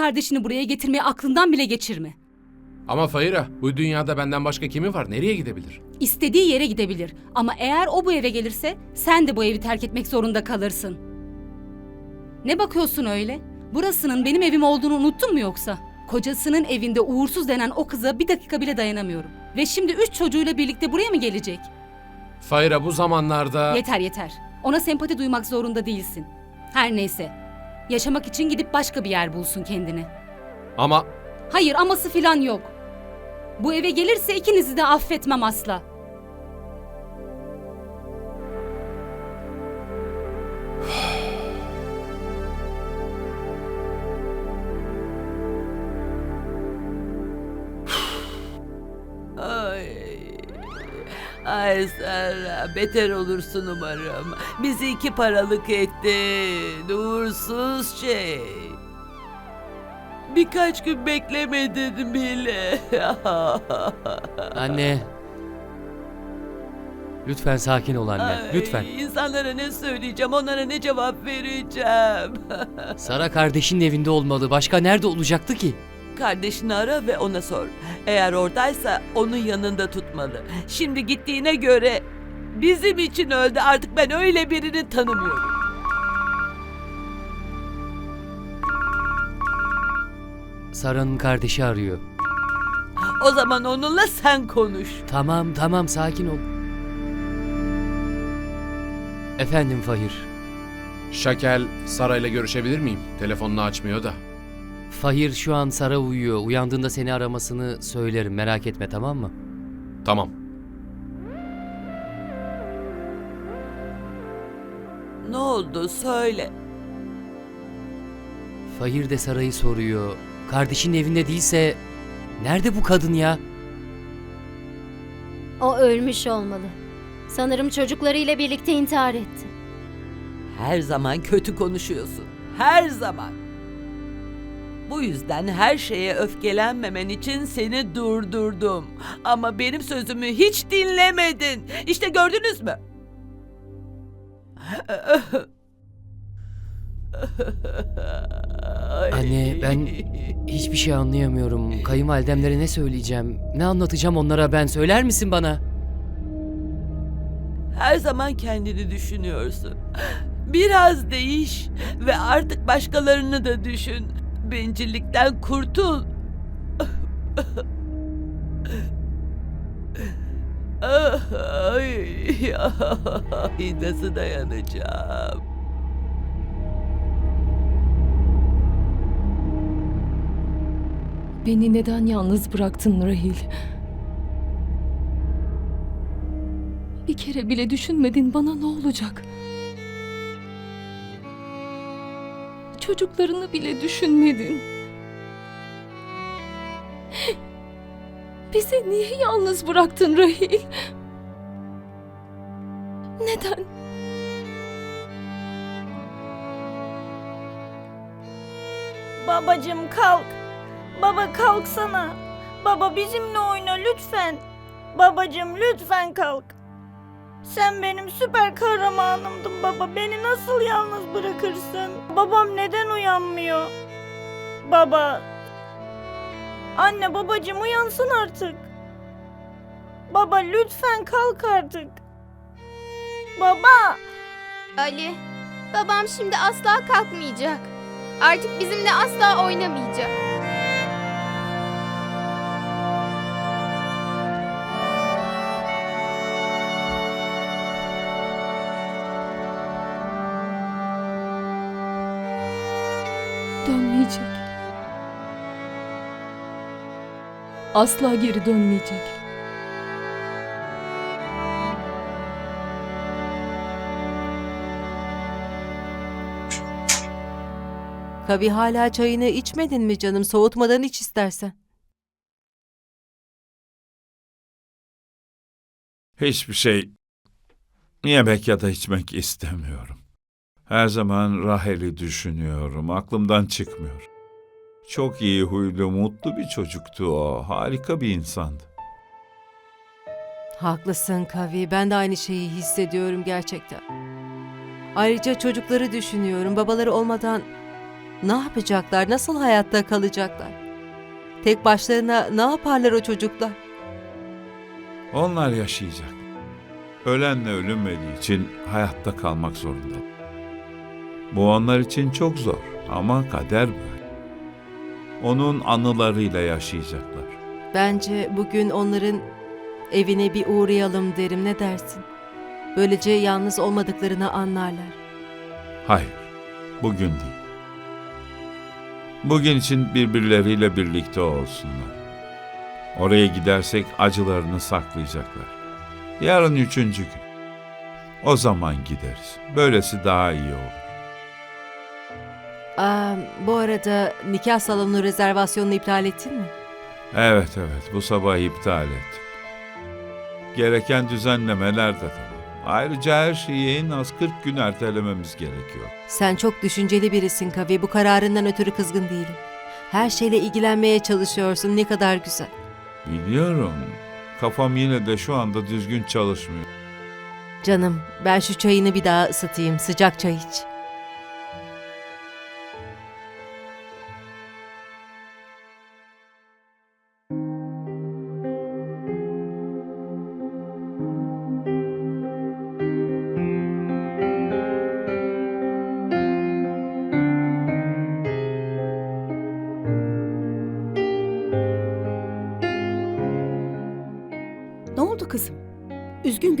kardeşini buraya getirmeyi aklından bile geçirme. Ama Fahira, bu dünyada benden başka kimi var? Nereye gidebilir? İstediği yere gidebilir ama eğer o bu eve gelirse sen de bu evi terk etmek zorunda kalırsın. Ne bakıyorsun öyle? Burasının benim evim olduğunu unuttun mu yoksa? Kocasının evinde uğursuz denen o kıza bir dakika bile dayanamıyorum. Ve şimdi üç çocuğuyla birlikte buraya mı gelecek? Fahira bu zamanlarda... Yeter yeter. Ona sempati duymak zorunda değilsin. Her neyse. Yaşamak için gidip başka bir yer bulsun kendine. Ama Hayır aması filan yok. Bu eve gelirse ikinizi de affetmem asla. Ay Serra, beter olursun umarım. Bizi iki paralık ettin, uğursuz şey. Birkaç gün beklemedin bile. Anne. Lütfen sakin ol anne. Ay, Lütfen. İnsanlara ne söyleyeceğim, onlara ne cevap vereceğim. Sara kardeşinin evinde olmalı. Başka nerede olacaktı ki? Kardeşini ara ve ona sor. Eğer oradaysa onun yanında tutmalı. Şimdi gittiğine göre bizim için öldü. Artık ben öyle birini tanımıyorum. Sara'nın kardeşi arıyor. O zaman onunla sen konuş. Tamam tamam sakin ol. Efendim Fahir. Şakel, Sara'yla görüşebilir miyim? Telefonunu açmıyor da. Fahir şu an Sara uyuyor. Uyandığında seni aramasını söylerim. Merak etme tamam mı? Tamam. Ne oldu söyle. Fahir de Sara'yı soruyor. Kardeşinin evinde değilse nerede bu kadın ya? O ölmüş olmalı. Sanırım çocuklarıyla birlikte intihar etti. Her zaman kötü konuşuyorsun. Her zaman. Bu yüzden her şeye öfkelenmemen için seni durdurdum. Ama benim sözümü hiç dinlemedin. İşte gördünüz mü? Anne ben hiçbir şey anlayamıyorum. Kayınvalidemlere ne söyleyeceğim? Ne anlatacağım onlara ben? Söyler misin bana? Her zaman kendini düşünüyorsun. Biraz değiş ve artık başkalarını da düşün. Bencillikten kurtul. Ay, nasıl dayanacağım? Beni neden yalnız bıraktın Rahil? Bir kere bile düşünmedin bana ne olacak? Çocuklarını bile düşünmedin. Bizi niye yalnız bıraktın Rahil? Neden? Babacım kalk. Baba kalksana. Baba bizimle oyna lütfen. Babacım lütfen kalk. Sen benim süper kahramanımdın baba. Beni nasıl yalnız bırakırsın? Babam neden uyanmıyor? Baba. Anne babacım uyansın artık. Baba lütfen kalk artık. Baba. Ali, babam şimdi asla kalkmayacak. Artık bizimle asla oynamayacak. Asla geri dönmeyecek. Tabii hala çayını içmedin mi canım? Soğutmadan iç istersen. Hiçbir şey yemek ya da içmek istemiyorum. Her zaman Rahel'i düşünüyorum. Aklımdan çıkmıyor. Çok iyi huylu, mutlu bir çocuktu o. Harika bir insandı. Haklısın Kavi. Ben de aynı şeyi hissediyorum gerçekten. Ayrıca çocukları düşünüyorum. Babaları olmadan Ne yapacaklar? Nasıl hayatta kalacaklar? Tek başlarına ne yaparlar o çocuklar? Onlar yaşayacak. Ölenle ölünmediği için hayatta kalmak zorunda. Bu onlar için çok zor ama kader böyle. Onun anılarıyla yaşayacaklar. Bence bugün onların evine bir uğrayalım derim. Ne dersin? Böylece yalnız olmadıklarını anlarlar. Hayır, bugün değil. Bugün için birbirleriyle birlikte olsunlar. Oraya gidersek acılarını saklayacaklar. Yarın üçüncü gün. O zaman gideriz. Böylesi daha iyi olur. Aa, bu arada nikah salonu rezervasyonunu iptal ettin mi? Evet evet, bu sabah iptal ettim. Gereken düzenlemeler de tamam. Ayrıca her şeyi en az 40 gün ertelememiz gerekiyor. Sen çok düşünceli birisin Kavi. Bu kararından ötürü kızgın değilim. Her şeyle ilgilenmeye çalışıyorsun. Ne kadar güzel. Biliyorum. Kafam yine de şu anda düzgün çalışmıyor. Canım, ben şu çayını bir daha ısıtayım. Sıcak çay iç.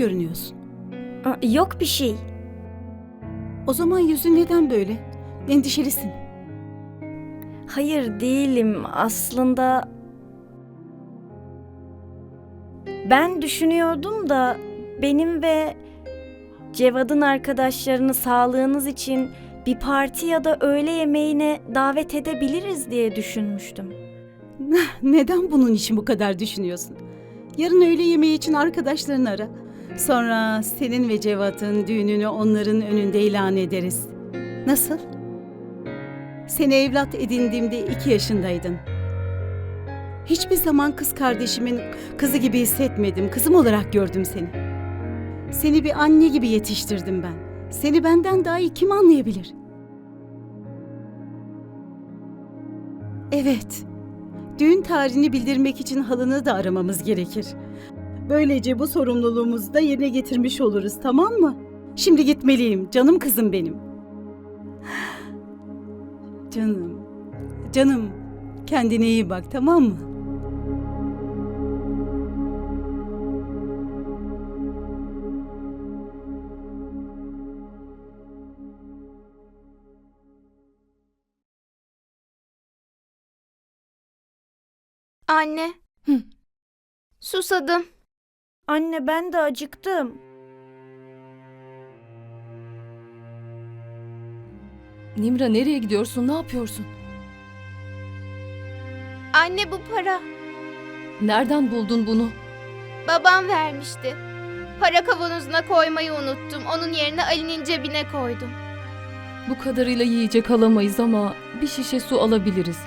Görünüyorsun. Aa, Yok bir şey. O zaman yüzün neden böyle? Endişelisin. Hayır değilim aslında. Ben düşünüyordum da benim ve Cevad'ın arkadaşlarını sağlığınız için bir parti ya da öğle yemeğine davet edebiliriz diye düşünmüştüm. Neden bunun için bu kadar düşünüyorsun? Yarın öğle yemeği için arkadaşlarını ara. Sonra senin ve Cevat'ın düğününü onların önünde ilan ederiz. Nasıl? Seni evlat edindiğimde iki yaşındaydın. Hiçbir zaman kız kardeşimin kızı gibi hissetmedim. Kızım olarak gördüm seni. Seni bir anne gibi yetiştirdim ben. Seni benden daha iyi kim anlayabilir? Evet. Düğün tarihini bildirmek için halını da aramamız gerekir. Böylece bu sorumluluğumuzu da yerine getirmiş oluruz, tamam mı? Şimdi gitmeliyim, canım kızım benim. Canım, canım. Kendine iyi bak, tamam mı? Anne. Hı. Susadım. Anne ben de acıktım. Nimra nereye gidiyorsun? Ne yapıyorsun? Anne bu para. Nereden buldun bunu? Babam vermişti. Para kavanozuna koymayı unuttum. Onun yerine Ali'nin cebine koydum. Bu kadarıyla yiyecek alamayız ama bir şişe su alabiliriz.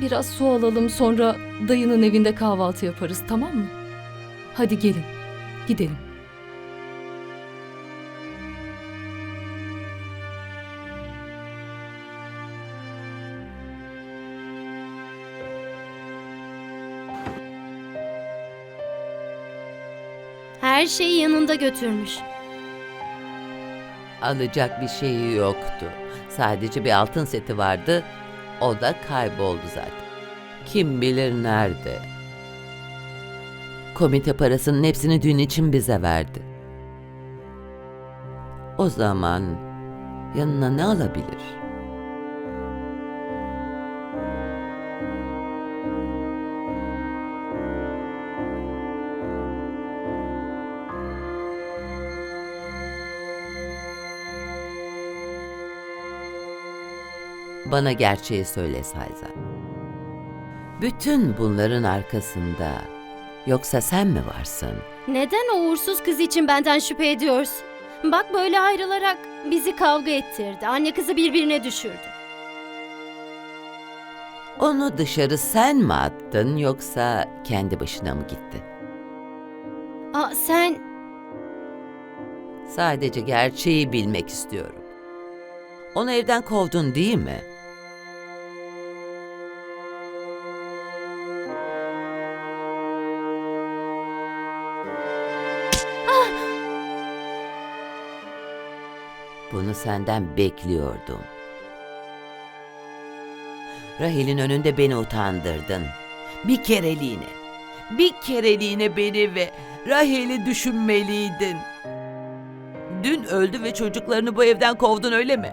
Biraz su alalım sonra dayının evinde kahvaltı yaparız tamam mı? Hadi gelin. Gidelim. Her şeyi yanında götürmüş. Alacak bir şeyi yoktu. Sadece bir altın seti vardı. O da kayboldu zaten. Kim bilir nerede. Komite parasının hepsini düğün için bize verdi. O zaman yanına ne alabilir? Bana gerçeği söyle Sayza. Bütün bunların arkasında yoksa sen mi varsın? Neden o uğursuz kız için benden şüphe ediyorsun? Bak böyle ayrılarak bizi kavga ettirdi. Anne kızı birbirine düşürdü. Onu dışarı sen mi attın yoksa kendi başına mı gitti? Aa, sen Sadece gerçeği bilmek istiyorum. Onu evden kovdun değil mi? Bunu senden bekliyordum. Rahil'in önünde beni utandırdın. Bir kereliğine. Bir kereliğine beni ve Rahil'i düşünmeliydin. Dün öldü ve çocuklarını bu evden kovdun öyle mi?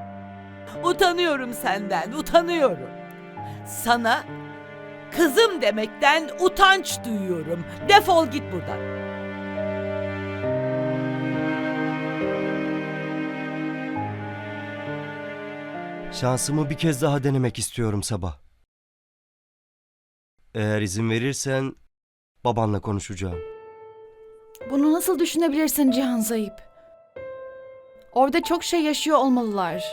Utanıyorum senden, utanıyorum. Sana kızım demekten utanç duyuyorum. Defol git buradan. Şansımı bir kez daha denemek istiyorum sabah. Eğer izin verirsen babanla konuşacağım. Bunu nasıl düşünebilirsin Cihan Zayıp? Orada çok şey yaşıyor olmalılar.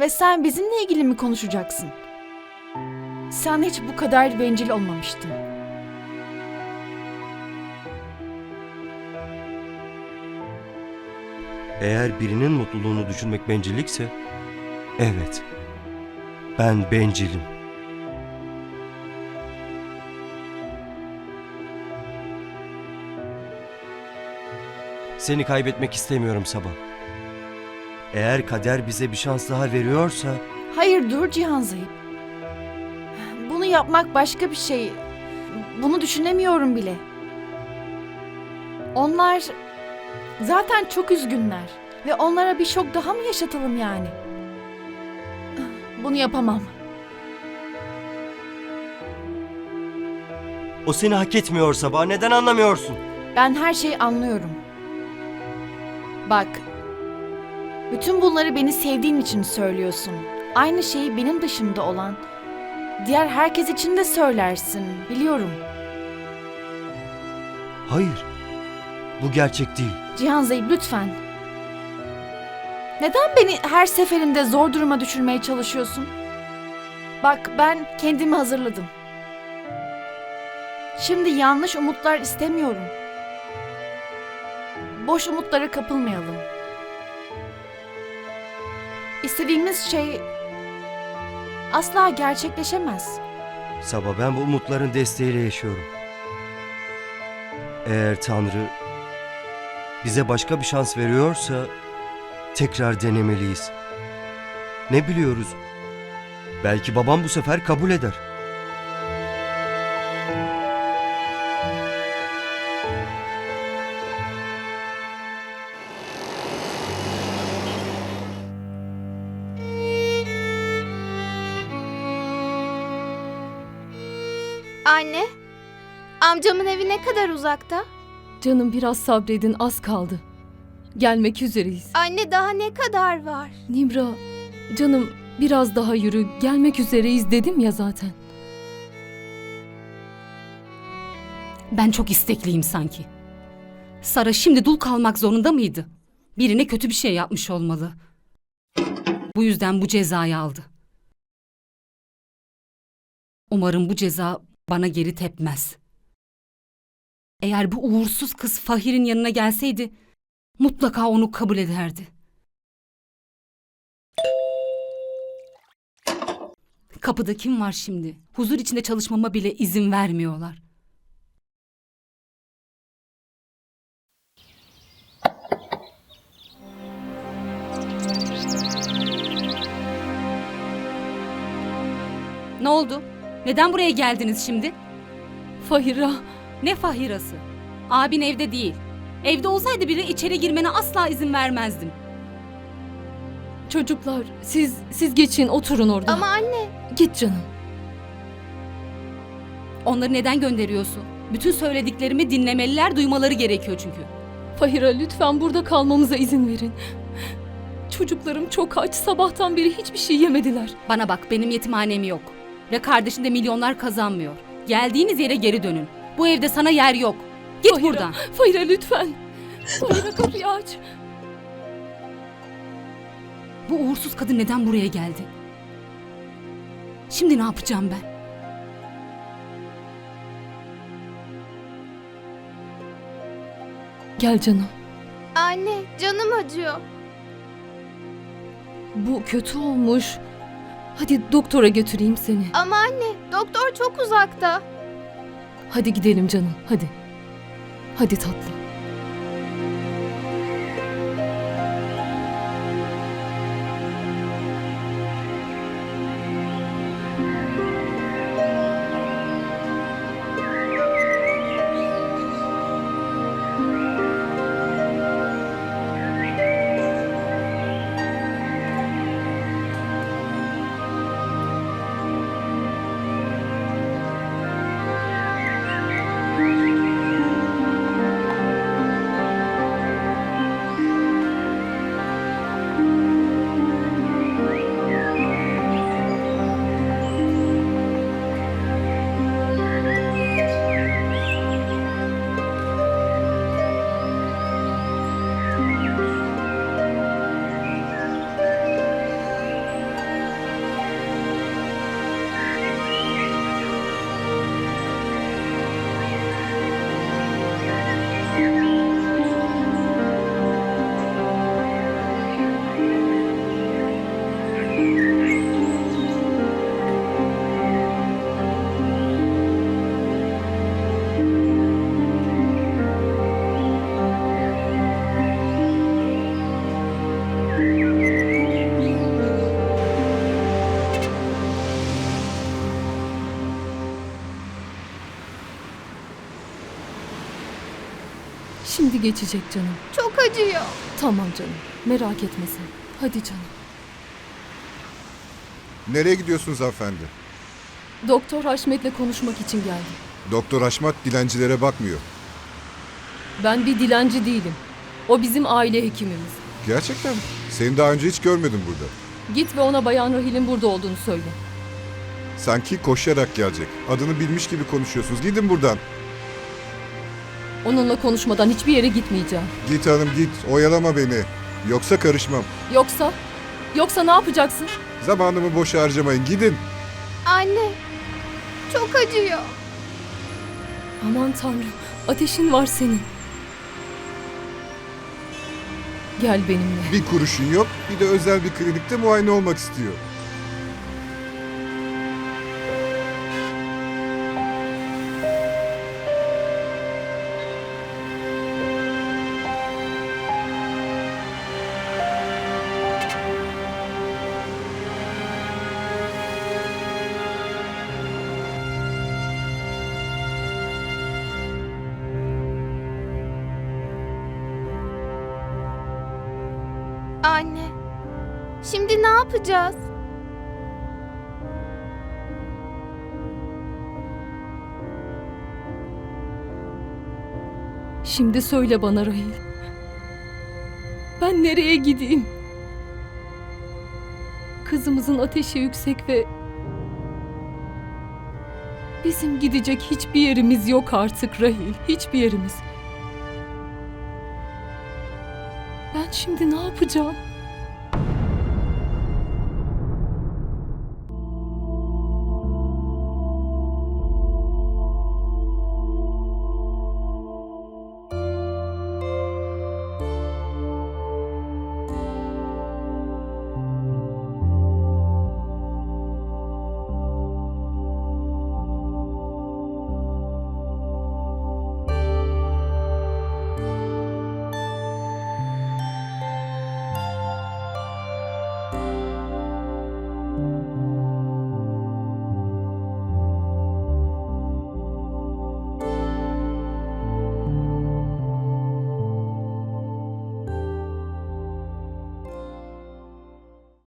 Ve sen bizimle ilgili mi konuşacaksın? Sen hiç bu kadar bencil olmamıştın. Eğer birinin mutluluğunu düşünmek bencillikse, evet, ben bencilim. Seni kaybetmek istemiyorum sabah. Eğer kader bize bir şans daha veriyorsa, Hayır dur Cihan Zayıp. Bunu yapmak başka bir şey. Bunu düşünemiyorum bile. Onlar zaten çok üzgünler. Ve onlara bir şok daha mı yaşatalım yani? Bunu yapamam. o seni hak etmiyor sabah. Neden anlamıyorsun? Ben her şeyi anlıyorum. Bak. Bütün bunları beni sevdiğin için söylüyorsun. Aynı şeyi benim dışımda olan diğer herkes için de söylersin. Biliyorum. Hayır, bu gerçek değil. Cihan Zeyb lütfen. Neden beni her seferinde zor duruma düşürmeye çalışıyorsun? Bak ben kendimi hazırladım. Şimdi yanlış umutlar istemiyorum. Boş umutlara kapılmayalım. İstediğimiz şey asla gerçekleşemez. Sabah ben bu umutların desteğiyle yaşıyorum. Eğer Tanrı bize başka bir şans veriyorsa tekrar denemeliyiz. Ne biliyoruz? Belki babam bu sefer kabul eder. Anne, amcamın evi ne kadar uzakta? Canım biraz sabredin az kaldı. Gelmek üzereyiz. Anne daha ne kadar var? Nimra, canım biraz daha yürü. Gelmek üzereyiz dedim ya zaten. Ben çok istekliyim sanki. Sara şimdi dul kalmak zorunda mıydı? Birine kötü bir şey yapmış olmalı. Bu yüzden bu cezayı aldı. Umarım bu ceza bana geri tepmez. Eğer bu uğursuz kız Fahir'in yanına gelseydi mutlaka onu kabul ederdi. Kapıda kim var şimdi? Huzur içinde çalışmama bile izin vermiyorlar. Ne oldu? Neden buraya geldiniz şimdi? Fahira, Ne Fahirası? Abin evde değil. Evde olsaydı bile içeri girmene asla izin vermezdim. çocuklar siz siz geçin oturun orada. Ama anne, Git canım. Onları neden gönderiyorsun? Bütün söylediklerimi dinlemeliler, duymaları gerekiyor çünkü. Fahira lütfen burada kalmamıza izin verin. Çocuklarım çok aç. Sabahtan beri hiçbir şey yemediler. Bana bak, benim yetimhanem yok. Ve kardeşin de milyonlar kazanmıyor. Geldiğiniz yere geri dönün. Bu evde sana yer yok. Git Fahira, buradan. Fahira lütfen. Fahira kapıyı aç. Bu uğursuz kadın neden buraya geldi? Şimdi ne yapacağım ben? Gel canım. anne canım acıyor. Bu kötü olmuş. Hadi doktora götüreyim seni. Ama anne, doktor çok uzakta. Hadi gidelim canım. Hadi. Hadi tatlım. Şimdi geçecek canım. Çok acıyor. Tamam canım. Merak etme sen. Hadi canım. Nereye gidiyorsunuz hanımefendi? Doktor Haşmet'le konuşmak için geldim. Doktor Haşmat dilencilere bakmıyor. Ben bir dilenci değilim. O bizim aile hekimimiz. Gerçekten mi? Seni daha önce hiç görmedim burada. Git ve ona Bayan Rahil'in burada olduğunu söyle. Sanki koşarak gelecek. Adını bilmiş gibi konuşuyorsunuz. Gidin buradan. Onunla konuşmadan hiçbir yere gitmeyeceğim. Git hanım git. Oyalama beni. Yoksa karışmam. Yoksa? Yoksa ne yapacaksın? Zamanımı boşa harcamayın. Gidin. Anne, çok acıyor. Aman tanrım. Ateşin var senin. Gel benimle. Bir kuruşun yok. Bir de özel bir klinikte muayene olmak istiyor. Yapacağız? Şimdi söyle bana Rahil. Ben nereye gideyim? Kızımızın ateşi yüksek ve bizim gidecek hiçbir yerimiz yok artık Rahil. Hiçbir yerimiz. Ben şimdi ne yapacağım?